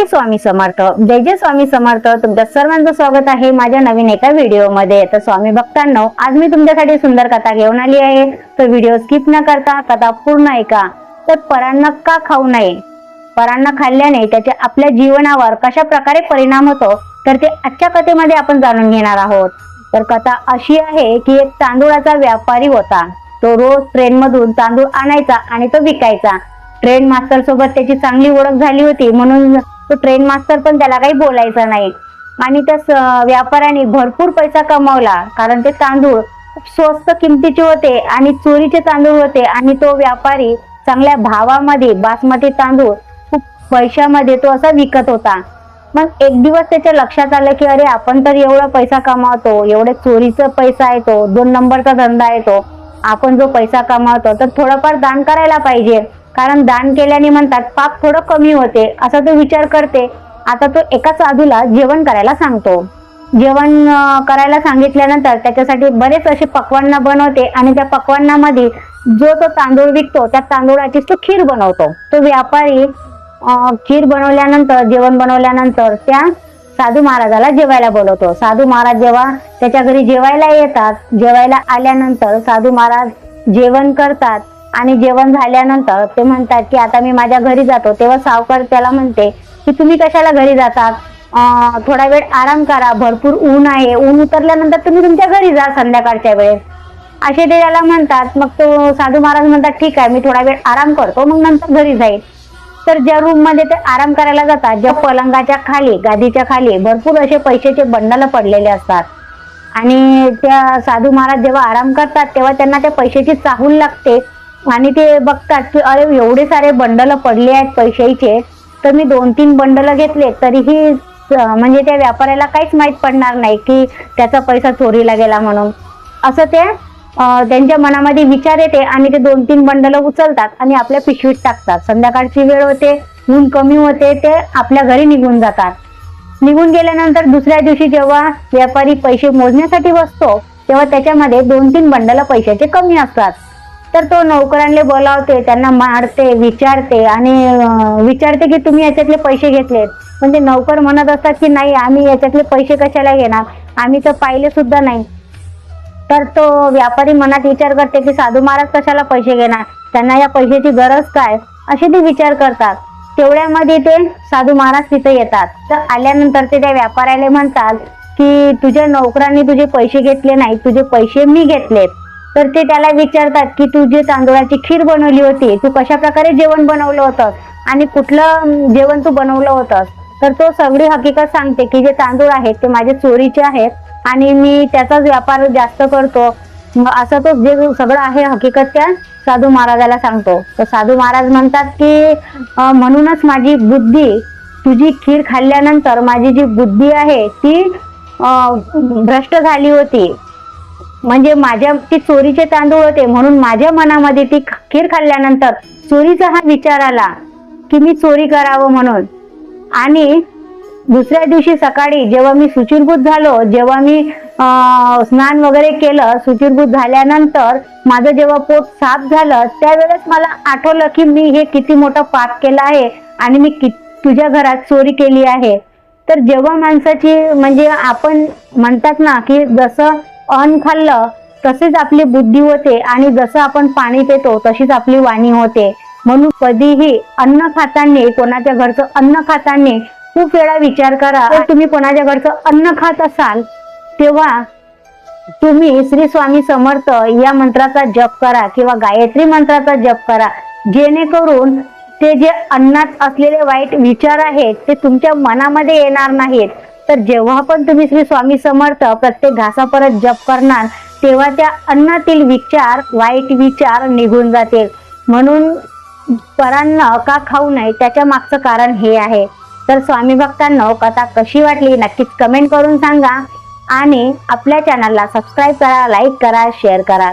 श्री स्वामी समर्थ. जय जय स्वामी समर्थ तुमच्या सर्वांचं स्वागत आहे माझ्या नवीन एका व्हिडिओमध्ये. तर स्वामी भक्तांनो आज मी तुमच्यासाठी सुंदर कथा घेऊन आली आहे. तर व्हिडिओ स्किप न करता कथा पूर्ण ऐका. तर परांना का खाऊ नये? परांना खाल्ल्याने त्याचे आपल्या जीवनावर कशा प्रकारे परिणाम होतो तर ते आजच्या कथेमध्ये आपण जाणून घेणार आहोत. तर कथा अशी आहे की एक तांदूळाचा व्यापारी होता. तो रोज ट्रेन मधून तांदूळ आणायचा आणि तो विकायचा. ट्रेन मास्टर सोबत त्याची चांगली ओळख झाली होती म्हणून तो ट्रेन मास्टर पण त्याला काही बोलायचा नाही. आणि त्या व्यापाऱ्याने भरपूर पैसा कमावला कारण ते तांदूळ खूप स्वस्त किमतीचे होते आणि चोरीचे तांदूळ होते. आणि तो व्यापारी चांगल्या भावामध्ये बासमती तांदूळ खूप पैशामध्ये तो असा विकत होता. मग एक दिवस त्याच्या लक्षात आलं की अरे आपण तर एवढा पैसा कमावतो एवढे चोरीचा पैसा येतो दोन नंबरचा धंदा येतो. आपण जो पैसा कमावतो तर थोडंफार दान करायला पाहिजे. कारण दान केल्याने म्हणतात पाप थोडं कमी होते असा तो विचार करते. आता तो एका साधूला जेवण करायला सांगतो. जेवण करायला सांगितल्यानंतर त्याच्यासाठी बरेच असे पक्वांना बनवते आणि त्या पक्वांनामध्ये जो तो तांदूळ विकतो त्या तांदूळाचीच तो खीर बनवतो. तो व्यापारी खीर बनवल्यानंतर जेवण बनवल्यानंतर त्या साधू महाराजाला जेवायला बोलवतो. साधू महाराज जेव्हा त्याच्या घरी जेवायला येतात जेवायला आल्यानंतर साधू महाराज जेवण करतात. आणि जेवण झाल्यानंतर ते म्हणतात की आता मी माझ्या घरी जातो. तेव्हा सावकार त्याला म्हणते की तुम्ही कशाला घरी जातात? थोडा वेळ आराम करा. भरपूर ऊन आहे. ऊन उतरल्यानंतर तुम्ही तुमच्या घरी जा संध्याकाळच्या वेळेस. असे ते त्याला म्हणतात. मग तो साधू महाराज म्हणतात ठीक आहे मी थोडा वेळ आराम करतो मग नंतर घरी जाईल. तर ज्या रूममध्ये ते आराम करायला जातात ज्या पलंगाच्या खाली गादीच्या खाली भरपूर असे पैशाचे बंडल पडलेले असतात. आणि त्या साधू महाराज जेव्हा आराम करतात तेव्हा त्यांना त्या पैशाची चाहूल लागते. आणि ते बघतात की अरे एवढे सारे बंडल पडले आहेत पैशाचे तर मी दोन तीन बंडल घेतले तरीही म्हणजे त्या व्यापाऱ्याला काहीच माहीत पडणार नाही की त्याचा पैसा चोरीला गेला म्हणून. असं ते त्यांच्या मनामध्ये विचार येते आणि ते दोन तीन बंडल उचलतात आणि आपल्या पिशवीत टाकतात. संध्याकाळची वेळ होते ऊन कमी होते ते आपल्या घरी निघून जातात. निघून गेल्यानंतर दुसऱ्या दिवशी जेव्हा व्यापारी पैसे मोजण्यासाठी बसतो तेव्हा त्याच्यामध्ये दोन तीन बंडल पैशाचे कमी असतात. तर तो नोकरांना बोलावते त्यांना मारते विचारते आणि विचारते की तुम्ही याच्यातले पैसे घेतलेत. म्हणजे नोकर म्हणत असतात की नाही आम्ही याच्यातले पैसे कशाला घेणार? आम्ही तर पाहिले सुद्धा नाही. तर तो व्यापारी मनात विचार करते की साधू महाराज कशाला पैसे घेणार? त्यांना या पैशाची गरज काय? असे ते विचार करतात. तेवढ्यामध्ये ते साधू महाराज तिथे येतात. तर आल्यानंतर ते त्या व्यापाऱ्याला म्हणतात की तुझ्या नोकरांनी तुझे पैसे घेतले नाही तुझे पैसे मी घेतलेत. तर ते त्याला विचारतात की तू जे तांदूळाची खीर बनवली होती तू कशा प्रकारे जेवण बनवलं होतं आणि कुठलं जेवण तू बनवलं होतं तर तो सगळी हकीकत सांगते की जे तांदूळ आहेत ते माझे चोरीचे आहेत आणि मी त्याचाच व्यापार जास्त करतो. मग असं तो जे सगळं आहे हकीकत त्या साधू महाराजाला सांगतो. तर साधू महाराज म्हणतात की म्हणूनच माझी बुद्धी तुझी खीर खाल्ल्यानंतर माझी जी बुद्धी आहे ती भ्रष्ट झाली होती. म्हणजे माझ्या ती चोरीचे तांदूळ होते म्हणून माझ्या मनामध्ये ती खीर खाल्ल्यानंतर चोरीचा हा विचार आला की मी चोरी करावं म्हणून. आणि दुसऱ्या दिवशी सकाळी जेव्हा मी सुचिरभूत झालो जेव्हा मी स्नान वगैरे केलं सुचिरभूत झाल्यानंतर माझं जेव्हा पोट साफ झालं त्यावेळेस मला आठवलं की मी हे किती मोठं पाप केलं आहे आणि मी कि तुझ्या घरात चोरी केली आहे. तर जेव्हा माणसाची म्हणजे आपण म्हणतात ना की जसं अन्न खाल्लं तसेच आपली बुद्धी होते आणि जसं आपण पाणी पितो तशीच आपली वाणी होते. म्हणून कधीही अन्न खाताना कोणाच्या घरचं अन्न खाताना खूप वेळा विचार करा. जर तुम्ही कोणाच्या घरचं अन्न खात असाल तेव्हा तुम्ही श्री स्वामी समर्थ या मंत्राचा जप करा किंवा गायत्री मंत्राचा जप करा. जेणेकरून ते जे अन्नात असलेले वाईट विचार आहेत ते तुमच्या मनामध्ये येणार नाहीत. तर जेव्हा पण तुम्ही श्री स्वामी समर्थ प्रत्येक घासापरत जप करणार तेव्हा त्या अन्नातील विचार वाईट विचार निघून जातील. म्हणून परांना का खाऊ नये त्याच्या मागचं कारण हे आहे. तर स्वामी भक्तांना कथा कशी वाटली नक्कीच कमेंट करून सांगा. आणि आपल्या चॅनलला सबस्क्राईब करा लाईक करा शेअर करा.